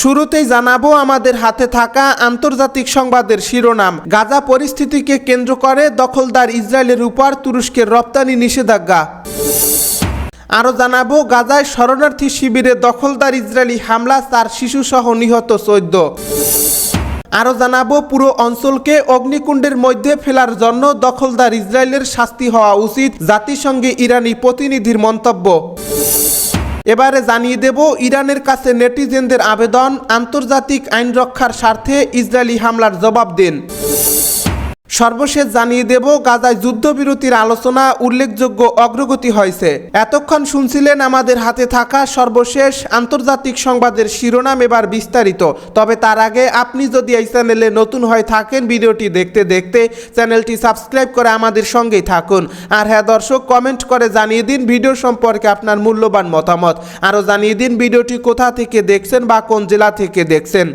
শুরুতেই জানাব, আমাদের হাতে থাকা আন্তর্জাতিক সংবাদের শিরোনাম। গাজা পরিস্থিতিকে কেন্দ্র করে দখলদার ইসরায়েলের উপর তুরস্কের রপ্তানি নিষেধাজ্ঞা। আরও জানাব, গাজায় শরণার্থী শিবিরে দখলদার ইসরায়েলি হামলা, চার শিশুসহ নিহত চোদ্দ। আরও জানাব, পুরো অঞ্চলকে অগ্নিকুণ্ডের মধ্যে ফেলার জন্য দখলদার ইসরায়েলের শাস্তি হওয়া উচিত, জাতিসংঘে ইরানি প্রতিনিধির মন্তব্য। এবারে জানিয়ে দেব, ইরানের কাছে নেটিজেনদের আবেদন, আন্তর্জাতিক আইন রক্ষার স্বার্থে ইসরায়েলি হামলার জবাব দিন। সর্বশেষ জানিয়ে দেব, গাজায় যুদ্ধবিরতির আলোচনা উল্লেখযোগ্য অগ্রগতি হয়েছে। এতক্ষণ শুনছিলেন আমাদের হাতে থাকা সর্বশেষ আন্তর্জাতিক সংবাদের শিরোনাম এবার বিস্তারিত। তবে তার আগে আপনি যদি এই চ্যানেলে নতুন হয়ে থাকেন, ভিডিওটি দেখতে দেখতে চ্যানেলটি সাবস্ক্রাইব করে আমাদের সঙ্গেই থাকুন। আর হ্যাঁ দর্শক, কমেন্ট করে জানিয়ে দিন ভিডিও সম্পর্কে আপনার মূল্যবান মতামত। আরও জানিয়ে দিন ভিডিওটি কোথা থেকে দেখছেন বা কোন জেলা থেকে দেখছেন।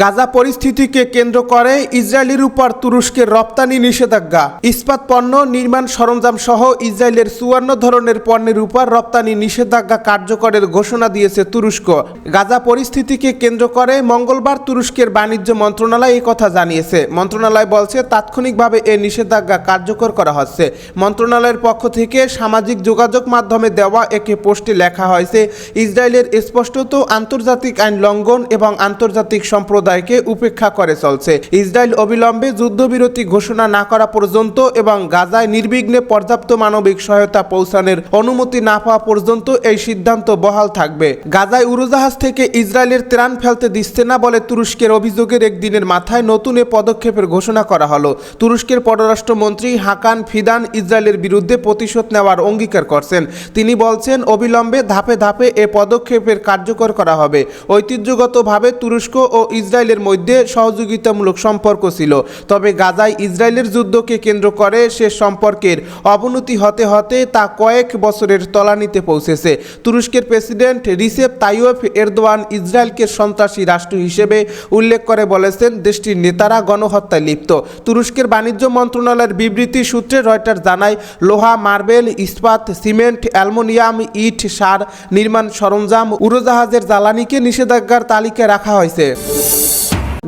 গাজা পরিস্থিতিকে কেন্দ্র করে ইসরায়েলের উপর তুরস্কের রপ্তানি নিষেধাজ্ঞা। ইস্পাত পণ্য নির্মাণ সরঞ্জাম সহ ইসরায়েলের চুয়ান্ন ধরনের পণ্যের উপর রপ্তানি নিষেধাজ্ঞা কার্যকরের ঘোষণা দিয়েছে তুরস্ক। গাজা পরিস্থিতিকে কেন্দ্র করে মঙ্গলবার তুরস্কের বাণিজ্য মন্ত্রণালয় কথা জানিয়েছে। মন্ত্রণালয় বলছে, তাৎক্ষণিকভাবে এ নিষেধাজ্ঞা কার্যকর করা হচ্ছে। মন্ত্রণালয়ের পক্ষ থেকে সামাজিক যোগাযোগ মাধ্যমে দেওয়া একে পোস্টে লেখা হয়েছে, ইসরায়েলের স্পষ্টত আন্তর্জাতিক আইন লঙ্ঘন এবং আন্তর্জাতিক সম্প্রদায়কে উপেক্ষা করে চলছে। ইসরায়েল অবিলম্বে যুদ্ধবিরতি ঘোষণা না করা পর্যন্ত এবং গাজায় নির্বিঘ্নে পর্যাপ্ত মানবিক সহায়তা পৌঁছানোর অনুমতি না পাওয়া পর্যন্ত এই সিদ্ধান্ত বহাল থাকবে। গাজায় উড়োজাহাজ থেকে ইসরায়েলের ত্রাণ ফেলতে দিচ্ছে না বলে তুরস্কের অভিযোগের একদিনের মাথায় নতুন এ পদক্ষেপের ঘোষণা করা হলো। তুরস্কের পররাষ্ট্রমন্ত্রী হাকান ফিদান ইসরায়েলের বিরুদ্ধে প্রতিশোধ নেওয়ার অঙ্গীকার করছেন। তিনি বলছেন, অবিলম্বে ধাপে ধাপে এ পদক্ষেপের কার্যকর করা হবে। ঐতিহ্যগতভাবে তুরস্ক ও ইসরায়েলের মধ্যে সহযোগিতামূলক সম্পর্ক ছিল। তবে গাজায় ইসরায়েলের যুদ্ধকে কেন্দ্র করে সে সম্পর্কের অবনতি হতে হতে তা কয়েক বছরের তলানিতে পৌঁছেছে। তুরস্কের প্রেসিডেন্ট রিসেপ তাইয়ফ এরদোয়ান ইসরায়েলকে সন্ত্রাসী রাষ্ট্র হিসেবে উল্লেখ করে বলেছেন, দেশটির নেতারা গণহত্যায় লিপ্ত। তুরস্কের বাণিজ্য মন্ত্রণালয়ের বিবৃতি সূত্রে রয়টার জানায়, লোহা, মার্বেল, ইস্পাত, সিমেন্ট, অ্যালমোনিয়াম, ইট, সার নির্মাণ সরঞ্জাম, উড়োজাহাজের জ্বালানিকে নিষেধাজ্ঞার তালিকায় রাখা হয়েছে।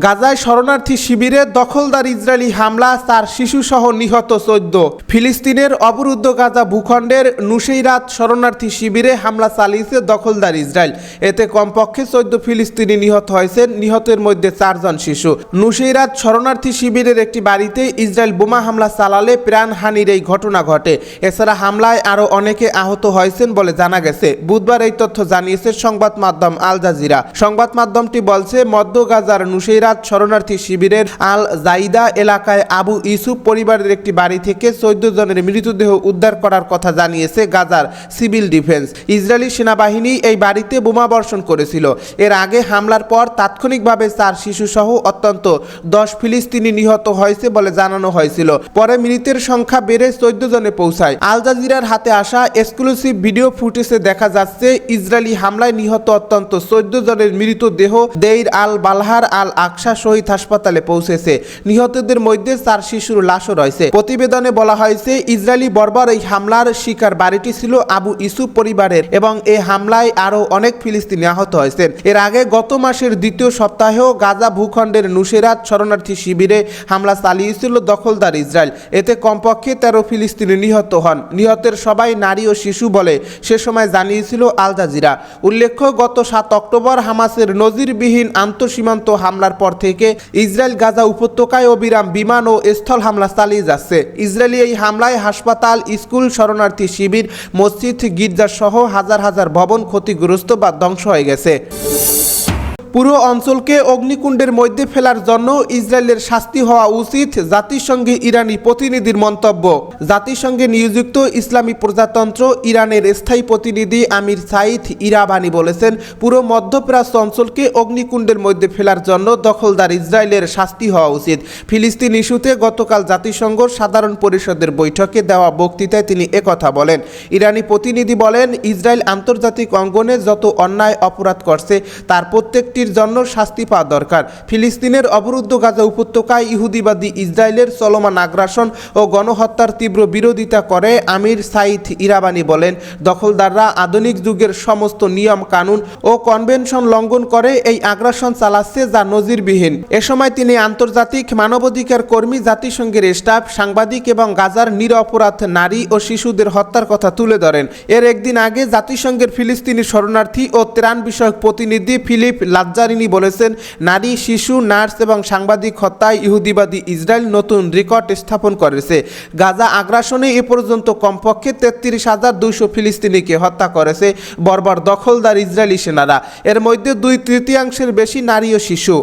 গাজায় শরণার্থী শিবিরে দখলদার ইসরায়েলি হামলা, তার শিশুসহ নিহত চোদ্দ। ফিলিস্তিনের অবরুদ্ধ গাজা ভূখণ্ডের নুসেইরাত শরণার্থী শিবিরে হামলা চালিয়েছে দখলদার ইসরায়েল। এতে কমপক্ষে চোদ্দ ফিলিস্তিনি নিহত হয়েছেন, নিহতের মধ্যে চারজন শিশু। নুসেইরাত শরণার্থী শিবিরের একটি বাড়িতে ইসরায়েল বোমা হামলা চালালে প্রাণহানির এই ঘটনা ঘটে। এছাড়া হামলায় আরও অনেকে আহত হয়েছেন বলে জানা গেছে। বুধবার এই তথ্য জানিয়েছে সংবাদ মাধ্যম আল জাজিরা। সংবাদ মাধ্যমটি বলছে, মধ্য গাজার নুসেইরাত শরণার্থী শিবিরের আল জাইদা এলাকায় আবু ইসুফ পরিবারের একটি বাড়ি থেকে চোদ্দ জনের মৃতদেহ উদ্ধার করার কথা জানিয়েছে গাজার সিভিল ডিফেন্স। ইসরায়েলি সেনাবাহিনী এই বাড়িতে বোমা বর্ষণ করেছিল। এর আগে হামলার পর তাৎক্ষণিকভাবে চার শিশুসহ অত্যন্ত দশ ফিলিস্তিনি নিহত হয়েছে বলে জানানো হয়েছিল। পরে মৃতের সংখ্যা বেড়ে চোদ্দ জনে পৌঁছায়। আল জাজিরার হাতে আসা এক্সক্লুসিভ ভিডিও ফুটেজে দেখা যাচ্ছে, ইসরায়েলি হামলায় নিহত অত্যন্ত চোদ্দ জনের মৃতদেহ দেইর আল বালহার আল আকশা শহীদ হাসপাতালে পৌঁছেছে। নিহতদের মধ্যে চার শিশুর লাশও রয়েছে। প্রতিবেদনে বলা হয়েছে, ইসরায়েলি বর্বর এই হামলার শিকার বাড়িটি ছিল আবু ইসুফ পরিবারের এবং এই হামলায় আরও অনেক ফিলিস্তিনি আহত হয়েছেন এর আগে গত মাসের দ্বিতীয় সপ্তাহেও গাজা ভূখণ্ডের নুসেরাত শরণার্থী শিবিরে হামলা চালিয়েছিল দখলদার ইসরায়েল। এতে কমপক্ষে তেরো ফিলিস্তিনি নিহত হন। নিহতের সবাই নারী ও শিশু বলে সে সময় জানিয়েছিল আল জাজিরা। উল্লেখ্য, গত সাত অক্টোবর হামাসের নজিরবিহীন আন্তঃসীমান্ত হামলার পর থেকে ইসরায়েল গাজা উপত্যকায় অবিরাম বিমান ও স্থল হামলা চালিয়ে যাচ্ছে। ইসরায়েলি এই হামলায় হাসপাতাল, স্কুল, শরণার্থী শিবির, মসজিদ গির্জা সহ হাজার হাজার ভবন ক্ষতিগ্রস্ত বা ধ্বংস হয়ে গেছে। পুরো অঞ্চলকে অগ্নিকুণ্ডের মধ্যে ফেলার জন্য ইসরায়েলের শাস্তি হওয়া উচিত জাতিসংঘে ইরানি প্রতিনিধির মন্তব্য। জাতিসংঘে নিয়োজিত ইসলামী প্রজাতন্ত্র ইরানের স্থায়ী প্রতিনিধি আমির সাইদ ইরাবানি বলেছেন, পুরো মধ্যপ্রাচ্য অঞ্চলকে অগ্নিকুণ্ডের মধ্যে ফেলার জন্য দখলদার ইসরায়েলের শাস্তি হওয়া উচিত। ফিলিস্তিন ইস্যুতে গতকাল জাতিসংঘ সাধারণ পরিষদের বৈঠকে দেওয়া বক্তৃতায় তিনি একথা বলেন, ইরানি প্রতিনিধি বলেন, ইসরায়েল আন্তর্জাতিক অঙ্গনে যত অন্যায় অপরাধ করছে, তার প্রত্যেকটি প্রত্যেকটির জন্য শাস্তি পাওয়া দরকার। ফিলিস্তিনের অবরুদ্ধ গাজা উপত্যকায় ইহুদিবাদী ইসরায়েলের চলমান আগ্রাসন ও গণহত্যার তীব্র বিরোধিতা করে আমির সাইদ ইরাবানি বলেন। দখলদাররা আধুনিক যুগের সমস্ত নিয়ম কানুন ও কনভেনশন লঙ্ঘন করে এই আগ্রাসন চালাচ্ছে যা নজিরবিহীন। এ সময় তিনি আন্তর্জাতিক মানবাধিকার কর্মী, জাতিসংঘের স্টাফ, সাংবাদিক এবং গাজার নিরপরাধ নারী ও শিশুদের হত্যার কথা তুলে ধরেন। এর একদিন আগে জাতিসংঘের ফিলিস্তিনি শরণার্থী ও ত্রাণ বিষয়ক প্রতিনিধি ফিলিপ লাজ্জারিনি বলেছেন, নারী, শিশু, নার্স এবং সাংবাদিক হত্যায় ইহুদিবাদী ইসরায়েল নতুন রেকর্ড স্থাপন করেছে। গাজা আগ্রাসনে এ পর্যন্ত কমপক্ষে তেত্রিশ হাজার দুইশো ফিলিস্তিনিকে হত্যা করেছে বর্বর দখলদার ইসরায়েলি সেনারা। এর মধ্যে দুই তৃতীয়াংশের বেশি নারী ও শিশু।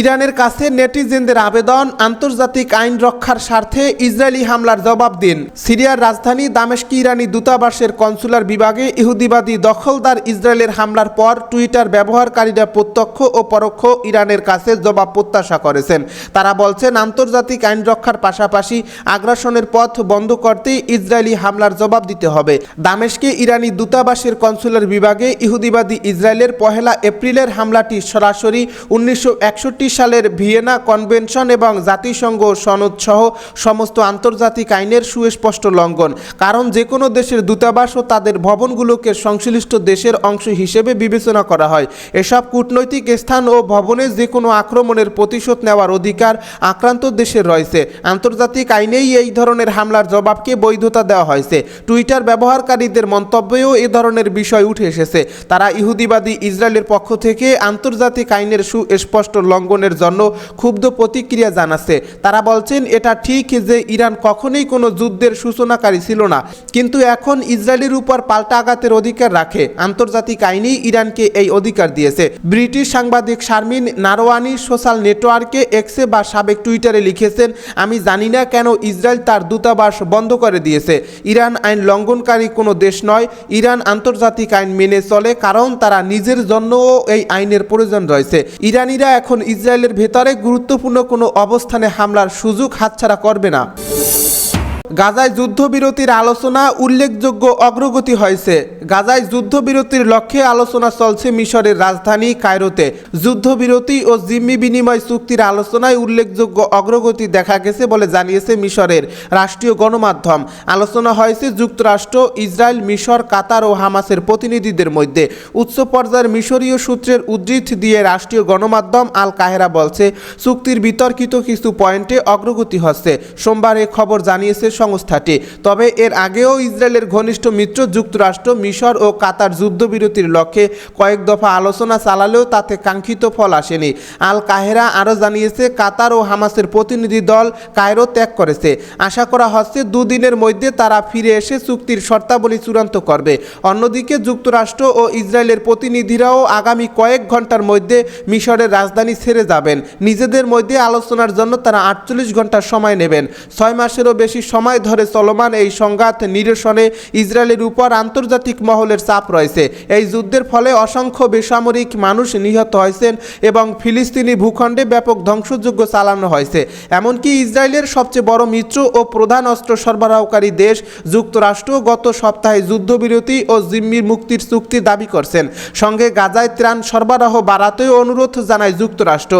ইরানের কাছে নেটিজেনদের আবেদন, আন্তর্জাতিক আইন রক্ষার স্বার্থে ইসরায়েলি হামলার জবাব দিন। সিরিয়ার রাজধানী দামেস্কি ইরানি দূতাবাসের কনসুলার বিভাগে ইহুদিবাদী দখলদার ইসরায়েলের হামলার পর টুইটার ব্যবহারকারীরা প্রত্যক্ষ ও পরোক্ষ ইরানের কাছে জবাব প্রত্যাশা করেছেন। তারা বলছেন, আন্তর্জাতিক আইন রক্ষার পাশাপাশি আগ্রাসনের পথ বন্ধ করতে ইসরায়েলি হামলার জবাব দিতে হবে। দামেশকে ইরানি দূতাবাসের কনসুলার বিভাগে ইহুদিবাদী ইসরায়েলের পহেলা এপ্রিলের হামলাটি সরাসরি উনিশশো একষট্টি সালের ভিয়েনা কনভেনশন এবং জাতিসংঘ সনদ সহ সমস্ত আন্তর্জাতিক আইনের সুস্পষ্ট লঙ্ঘন। কারণ যে কোনো দেশের দূতাবাস ও তাদের ভবনগুলোকে সংশ্লিষ্ট দেশের অংশ হিসেবে বিবেচনা করা হয়। এসব কূটনৈতিক স্থান ও ভবনে যে কোনো আক্রমণের প্রতিশোধ নেওয়ার অধিকার আক্রান্ত দেশের রয়েছে। আন্তর্জাতিক আইনেই এই ধরনের হামলার জবাবকে বৈধতা দেওয়া হয়েছে। টুইটার ব্যবহারকারীদের মন্তব্যেও এ ধরনের বিষয় উঠে এসেছে। তারা ইহুদিবাদী ইসরায়েলের পক্ষ থেকে আন্তর্জাতিক আইনের সুস্পষ্ট লঙ্ঘনের জন্য ক্ষুব্ধ প্রতিক্রিয়া জানাচ্ছে। তারা বলছেন, এটা ঠিক যে ইরান কখনোই কোনো যুদ্ধের সূচনাকারী ছিল না, কিন্তু এখন ইসরায়েলের উপর পাল্টা আঘাতের অধিকার রাখে। আন্তর্জাতিক আইনেই ইরানকে এই অধিকার দিয়েছে। ব্রিটিশ সাংবাদিক শারমিন নারওয়ানি সোশ্যাল নেটওয়ার্কে এক্সে বা সাবেক টুইটারে লিখেছেন, আমি জানি না কেন ইসরায়েল তার দূতাবাস বন্ধ করে দিয়েছে। ইরান আইন লঙ্ঘনকারী কোনো দেশ নয়, ইরান আন্তর্জাতিক আইন মেনে চলে, কারণ তারা নিজের জন্যও এই আইনের প্রয়োজন রয়েছে। ইরানিরা এখন ইসরায়েলের ভেতরে গুরুত্বপূর্ণ কোনো অবস্থানে হামলার সুযোগ হাতছাড়া করবে না। গাজায় যুদ্ধবিরতির আলোচনা উল্লেখযোগ্য অগ্রগতি হয়েছে। গাজায় যুদ্ধবিরতির লক্ষ্যে আলোচনা চলছে মিশরের রাজধানী কায়রোতে। যুদ্ধবিরতি ও জিম্মি বিনিময় চুক্তির আলোচনায় উল্লেখযোগ্য অগ্রগতি দেখা গেছে বলে জানিয়েছে মিশরের রাষ্ট্রীয় গণমাধ্যম। আলোচনা হয়েছে যুক্তরাষ্ট্র, ইসরায়েল, মিশর, কাতার ও হামাসের প্রতিনিধিদের মধ্যে। উচ্চ পর্যায়ের মিশরীয় সূত্রের উদ্ধৃতি দিয়ে রাষ্ট্রীয় গণমাধ্যম আল কাহেরা বলছে, চুক্তির বিতর্কিত কিছু পয়েন্টে অগ্রগতি হচ্ছে। সোমবার এ খবর জানিয়েছে সংস্থাটি। তবে এর আগেও ইসরায়েলের ঘনিষ্ঠ মিত্র যুক্তরাষ্ট্র, মিশর ও কাতার যুদ্ধবিরতির লক্ষ্যে কয়েক দফা আলোচনা চালালেও তাতে কাঙ্ক্ষিত ফল আসেনি। আল কাহেরা আরও জানিয়েছে, কাতার ও হামাসের প্রতিনিধি দল কায়রো ত্যাগ করেছে। আশা করা হচ্ছে দুদিনের মধ্যে তারা ফিরে এসে চুক্তির শর্তাবলী চূড়ান্ত করবে। অন্যদিকে যুক্তরাষ্ট্র ও ইসরায়েলের প্রতিনিধিরাও আগামী কয়েক ঘণ্টার মধ্যে মিশরের রাজধানী ছেড়ে যাবেন। নিজেদের মধ্যে আলোচনার জন্য তারা আটচল্লিশ ঘণ্টা সময় নেবেন। ছয় মাসেরও বেশি সময় ধরে চলমান এই সংঘাত নিরসনে ইসরায়েলের উপর আন্তর্জাতিক মহলের চাপ রয়েছে। এই যুদ্ধের ফলে অসংখ্য বেসামরিক মানুষ নিহত হয়েছেন এবং ফিলিস্তিনি ভূখণ্ডে ব্যাপক ধ্বংসযজ্ঞ চালানো হয়েছে। এমনকি ইসরায়েলের সবচেয়ে বড় মিত্র ও প্রধান অস্ত্র সরবরাহকারী দেশ যুক্তরাষ্ট্র গত সপ্তাহে যুদ্ধবিরতি ও জিম্মির মুক্তির চুক্তি দাবি করছেন। সঙ্গে গাজায় ত্রাণ সরবরাহ বাড়াতেও অনুরোধ জানায় যুক্তরাষ্ট্র।